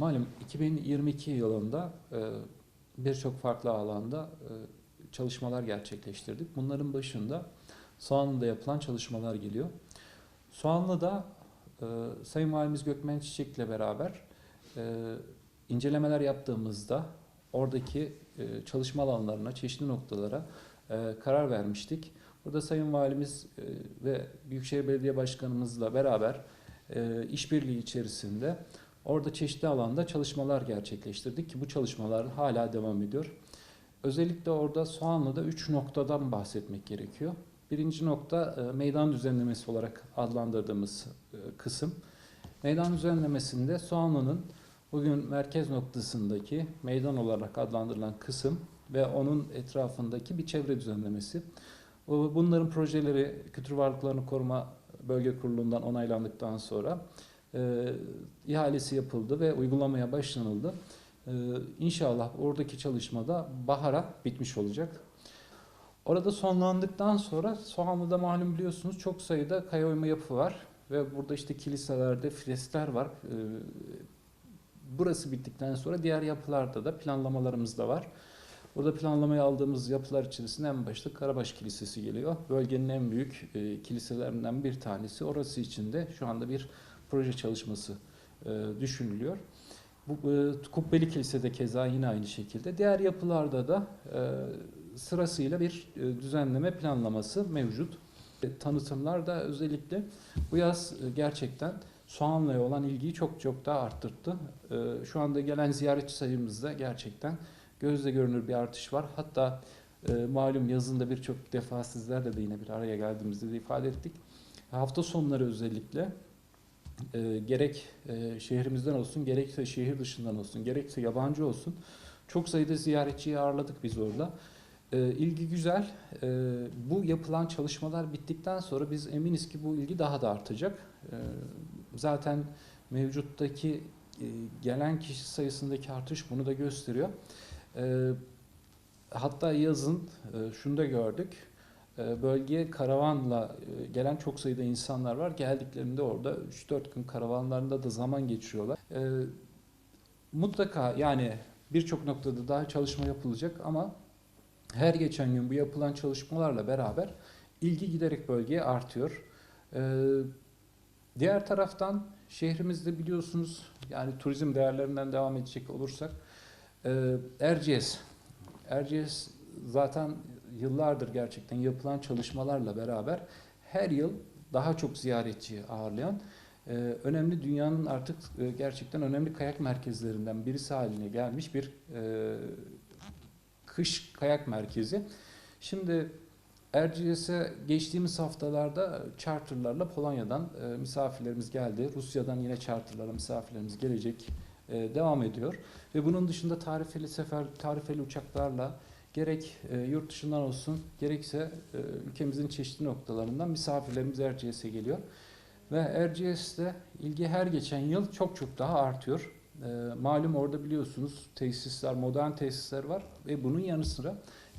Malum 2022 yılında e, birçok farklı alanda e, çalışmalar gerçekleştirdik. Bunların başında Soğanlı'da yapılan çalışmalar geliyor. Soğanlı'da e, Sayın Valimiz Gökmen Çiçek'le beraber incelemeler yaptığımızda oradaki çalışma alanlarına, çeşitli noktalara karar vermiştik. Burada Sayın Valimiz ve Büyükşehir Belediye Başkanımızla beraber işbirliği içerisinde orada çeşitli alanda çalışmalar gerçekleştirdik ki bu çalışmalar hala devam ediyor. Özellikle orada Soğanlı'da üç noktadan bahsetmek gerekiyor. Birinci nokta e, meydan düzenlemesi olarak adlandırdığımız e, kısım. Meydan düzenlemesinde Soğanlı'nın bugün merkez noktasındaki meydan olarak adlandırılan kısım ve onun etrafındaki bir çevre düzenlemesi. Bu- Bunların projeleri Kültür Varlıklarını Koruma Bölge Kurulu'ndan onaylandıktan sonra e, ihalesi yapıldı ve uygulamaya başlanıldı. E, inşallah oradaki çalışmada bahara bitmiş olacak. Orada sonlandıktan sonra Soğanlı'da malum biliyorsunuz çok sayıda kaya oyma yapı var ve burada işte kiliselerde freskler var. E, burası bittikten sonra diğer yapılarda da planlamalarımız da var. Burada planlamaya aldığımız yapılar içerisinde en başta Karabaş Kilisesi geliyor. Bölgenin en büyük e, kiliselerinden bir tanesi. Orası için de şu anda bir proje çalışması e, düşünülüyor. Bu e, Kubbeli Kilise'de keza yine aynı şekilde. Diğer yapılarda da e, sırasıyla bir e, düzenleme planlaması mevcut. E, tanıtımlar da özellikle bu yaz e, gerçekten Soğanlı'ya olan ilgiyi çok çok daha arttırdı. E, şu anda gelen ziyaretçi sayımızda gerçekten gözle görünür bir artış var. Hatta e, malum yazında birçok defa sizlerle de yine bir araya geldiğimizde de ifade ettik. Hafta sonları özellikle e, gerek e, şehrimizden olsun, gerekse şehir dışından olsun, gerekse yabancı olsun çok sayıda ziyaretçiyi ağırladık biz orada. E, ilgi güzel. E, bu yapılan çalışmalar bittikten sonra biz eminiz ki bu ilgi daha da artacak. E, zaten mevcuttaki e, gelen kişi sayısındaki artış bunu da gösteriyor. E, hatta yazın e, şunu da gördük. E, bölgeye karavanla e, gelen çok sayıda insanlar var. Geldiklerinde orada 3-4 gün karavanlarında da zaman geçiriyorlar. E, mutlaka yani birçok noktada daha çalışma yapılacak ama her geçen gün bu yapılan çalışmalarla beraber ilgi giderek bölgeye artıyor. E, diğer taraftan şehrimizde biliyorsunuz yani turizm değerlerinden devam edecek olursak e, Erciyes. Erciyes zaten yıllardır gerçekten yapılan çalışmalarla beraber her yıl daha çok ziyaretçi ağırlayan e, önemli dünyanın artık e, gerçekten önemli kayak merkezlerinden birisi haline gelmiş bir e, kış kayak merkezi. Şimdi Erciyes'e geçtiğimiz haftalarda charterlarla Polonya'dan misafirlerimiz geldi. Rusya'dan yine charterlarla misafirlerimiz gelecek devam ediyor. Ve bunun dışında tarifeli sefer, tarifeli uçaklarla gerek e, yurt dışından olsun gerekse e, ülkemizin çeşitli noktalarından misafirlerimiz Erciyes'e geliyor. Ve Erciyes'te ilgi her geçen yıl çok çok daha artıyor. E, malum orada biliyorsunuz tesisler, modern tesisler var ve bunun yanı sıra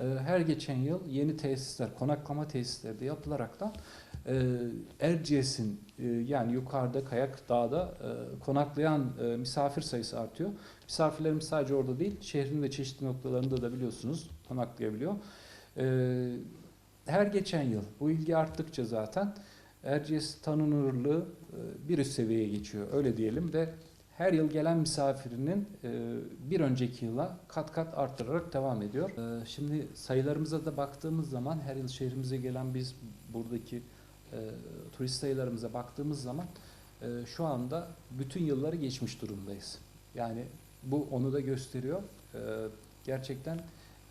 e, her geçen yıl yeni tesisler, konaklama tesisleri de yapılarak da e, Erciyes'in e, yani yukarıda Kayak Dağ'da e, konaklayan e, misafir sayısı artıyor. Misafirlerimiz sadece orada değil, şehrin de çeşitli noktalarında da biliyorsunuz konaklayabiliyor. E, her geçen yıl bu ilgi arttıkça zaten Erciyes tanınırlığı e, bir üst seviyeye geçiyor öyle diyelim ve her yıl gelen misafirinin e, bir önceki yıla kat kat arttırarak devam ediyor. E, Şimdi sayılarımıza da baktığımız zaman her yıl şehrimize gelen biz buradaki e, turist sayılarımıza baktığımız zaman e, şu anda bütün yılları geçmiş durumdayız. Yani bu onu da gösteriyor. E, gerçekten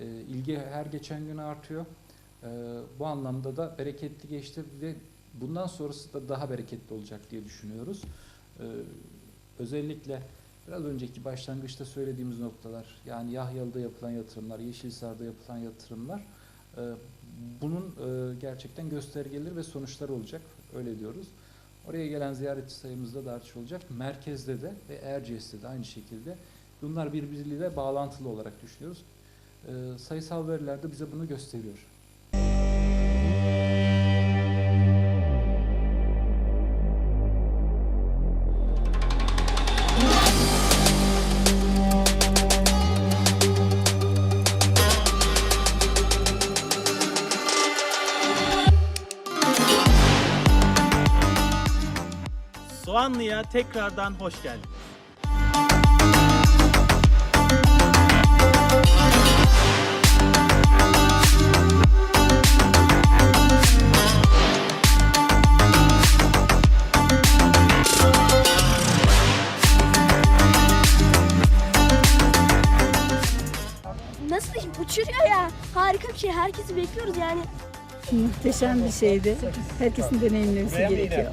e, ilgi her geçen gün artıyor. E, bu anlamda da bereketli geçti ve bundan sonrası da daha bereketli olacak diye düşünüyoruz. E, özellikle biraz önceki başlangıçta söylediğimiz noktalar yani Yahyalı'da yapılan yatırımlar, Yeşilsar'da yapılan yatırımlar bunun e, gerçekten göstergeleri ve sonuçları olacak. Öyle diyoruz. Oraya gelen ziyaretçi sayımızda da artış olacak. Merkezde de ve Erciyes'te de aynı şekilde. Bunlar birbiriyle bağlantılı olarak düşünüyoruz. E, sayısal veriler de bize bunu gösteriyor. Vanlı'ya tekrardan hoş geldin. Nasıl uçuruyor ya. Harika bir şey. Herkesi bekliyoruz yani. Muhteşem bir şeydi. Herkesin deneyimlemesi gerekiyor.